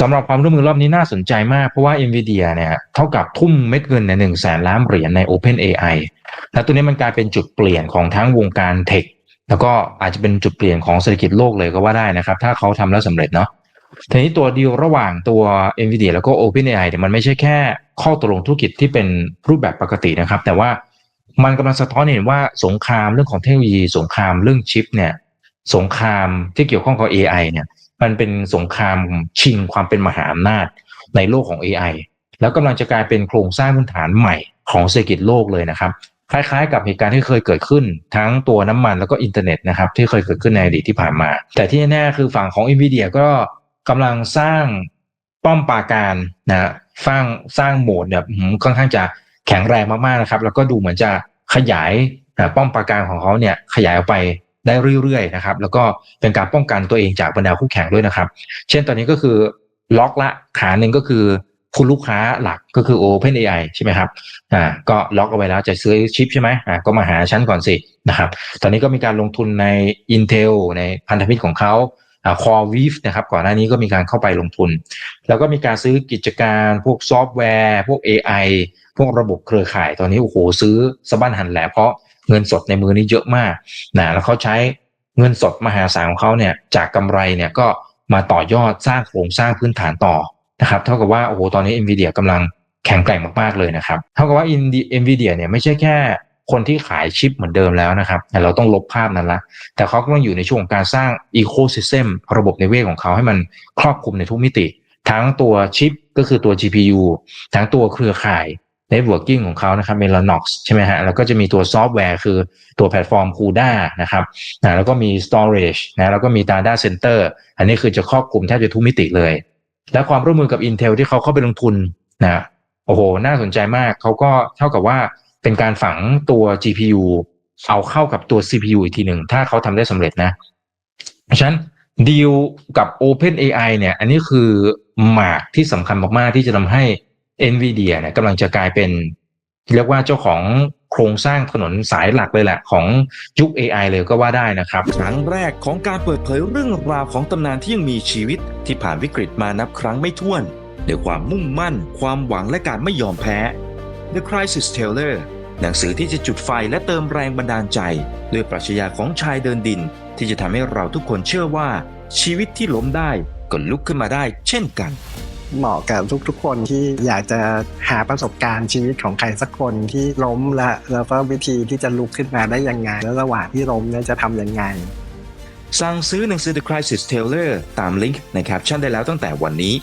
สำหรับความร่วมมือรอบนี้น่าสนใจมาก เพราะว่า NVIDIA เนี่ยเท่ากับทุ่มเม็ดเงินในหนึ่งแสนล้านเหรียญใน OpenAI และตัวนี้มันกลายเป็นจุดเปลี่ยนของทั้งวงการเทคแล้วก็อาจจะเป็นจุดเปลี่ยนของเศรษฐกิจโลกเลยก็ว่าได้นะครับ ถ้าเขาทำแล้วสำเร็จเนาะทีนี้ตัวดีลระหว่างตัว NVIDIA แล้วก็ OpenAI เนี่ยมันไม่ใช่แค่ข้อตกลงธุรกิจที่เป็นรูปแบบปกตินะครับ แต่ว่ามันกำลังสะท้อนเห็นว่าสงครามเรื่องของเทคโนโลยี สงครามเรื่องชิปเนี่ยสงครามที่เกี่ยวข้องกับ AI เนี่ย มันเป็นสงครามชิงความเป็นมหาอำนาจในโลกของ AI แล้วกำลังจะกลายเป็นโครงสร้างพื้นฐานใหม่ของเศรษฐกิจโลกเลยนะครับคล้ายๆ กับเหตุการณ์ที่เคยเกิดขึ้น ทั้งตัวน้ำมันแล้วก็อินเทอร์เน็ตนะครับที่เคยเกิดขึ้นในอดีตที่ผ่านมา แต่ที่แน่ๆคือฝั่งของ NVIDIA ก็กำลังสร้างป้อมปราการนะสร้างสร้างโหมดแบบค่อนข้างจะแข็งแรงมากๆนะครับ แล้วก็ดูเหมือนจะขยายป้อมปราการของเขาเนี่ยขยายออกไป ได้เรื่อยๆนะครับ แล้วก็เป็นการป้องกันตัวเองจากบรรดาคู่แข่งด้วยนะครับ เช่นตอนนี้ก็คือล็อกละขาหนึ่งก็คือคุณลูกค้าหลักก็คือ OpenAI ใช่ไหมครับ อ่า ก็ล็อกเอาไว้แล้วจะซื้อชิปใช่ไหมอ่า ก็มาหาชั้นก่อนสินะครับ ตอนนี้ก็มีการลงทุนใน Intel ในพันธมิตรของเขาอ่า Core w e a v นะครับ ก่อนหน้านี้ก็มีการเข้าไปลงทุน แล้วก็มีการซื้อกิจการพวกซอฟต์แวร์ พวก AI พวกระบบเครือข่าย ตอนนี้โอ้โหซื้อสะบั้นหันแหลเพราะ เงินสดในมือนี้เยอะมากนะแล้วเขาใช้เงินสดมหาศาลของเขาเนี่ยจากกำไรเนี่ยก็มาต่อยอดสร้างโครงสร้างพื้นฐานต่อนะครับเท่ากับว่าโอ้โหตอนนี้ NVIDIA กำลังแข็งแกร่งมากๆเลยนะครับเท่ากับว่า NVIDIA เนี่ยไม่ใช่แค่คนที่ขายชิปเหมือนเดิมแล้วนะครับแต่เราต้องลบภาพนั้นละแต่เขากำลังอยู่ในช่วงของการสร้างอีโคซิสเต็มระบบในเวทของเขาให้มันครอบคลุมในทุกมิติ ทั้งตัวชิปก็คือตัว GPU ทั้งตัวเครือข่าย Networking ของเขานะครับ Mellanox ใช่ไหมฮะแล้วก็จะมีตัวซอฟต์แวร์คือตัวแพลตฟอร์ม CUDA นะครับนะแล้วก็มี storage นะแล้วก็มี data center อันนี้คือจะครอบคลุมแทบจะทุกมิติเลย และความร่วมมือกับ Intel ที่เขาเข้าไปลงทุนนะโอ้โห น่าสนใจมากเขาก็เท่ากับว่าเป็นการฝังตัว GPU เอาเข้ากับตัว CPU อีกทีหนึ่ง ถ้าเขาทำได้สำเร็จนะเพราะฉะนั้นดีลกับ Open AI เนี่ย อันนี้คือหมากที่สำคัญมาก ๆ ที่จะทำให้ NVIDIA เนี่ยกำลังจะกลายเป็นเรียกว่าเจ้าของโครงสร้างถนนสายหลักเลยแหละของยุค AI เลยก็ว่าได้นะครับ ครั้งแรกของการเปิดเผยเรื่องราวของตำนานที่ยังมีชีวิตที่ผ่านวิกฤตมานับครั้งไม่ถ้วนด้วยความมุ่งมั่น ความหวังและการไม่ยอมแพ้ The Crisis Teller หนังสือที่จะจุดไฟและเติมแรงบันดาลใจ ด้วยปรัชญาของชายเดินดิน ที่จะทำให้เราทุกคนเชื่อว่าชีวิตที่ล้มได้ก็ลุกขึ้นมาได้เช่นกัน เหมาะกับทุกๆ คนที่อยากจะหาประสบการณ์ชีวิตของใครสักคนที่ล้มและแล้วก็วิธีที่จะลุกขึ้นมาได้ยังไง แล้วระหว่างที่ล้มเนี่ยจะทำยังไง สั่งซื้อหนังสือ The Crisis Teller ตามลิงก์ในแคปชั่นได้แล้วตั้งแต่วันนี้